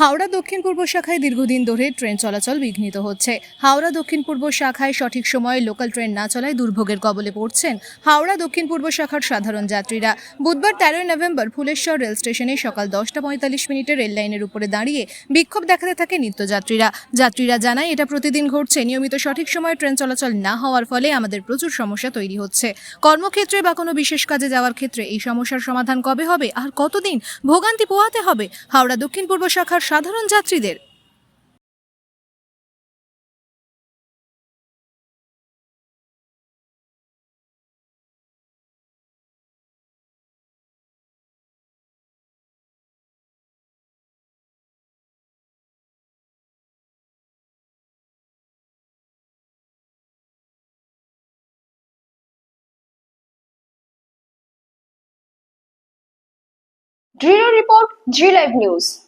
হাওড়া দক্ষিণ পূর্ব শাখায় দীর্ঘদিন ধরে ট্রেন চলাচল বিঘ্নিত হচ্ছে। হাওড়া দক্ষিণ পূর্ব শাখায় সঠিক সময়ে লোকাল ট্রেন না চলায় দুর্ভোগের কবলে পড়ছেন হাওড়া দক্ষিণ পূর্ব শাখার সাধারণ যাত্রীরা। বুধবার তেরোই নভেম্বর ফুলেশ্বর রেল স্টেশনে সকাল দশটা পঁয়তাল্লিশ মিনিটে রেল লাইনের উপরে দাঁড়িয়ে বিক্ষোভ দেখাতে থাকে নিত্যযাত্রীরা। যাত্রীরা জানায়, এটা প্রতিদিন ঘটছে। নিয়মিত সঠিক সময়ে ট্রেন চলাচল না হওয়ার ফলে আমাদের প্রচুর সমস্যা তৈরি হচ্ছে। কর্মক্ষেত্রে বা কোনো বিশেষ কাজে যাওয়ার ক্ষেত্রে এই সমস্যার সমাধান কবে হবে? আর কতদিন ভোগান্তি পোহাতে হবে? হাওড়া দক্ষিণ পূর্ব শাখার সাধারণ যাত্রীদের Bureau Report, G Live News.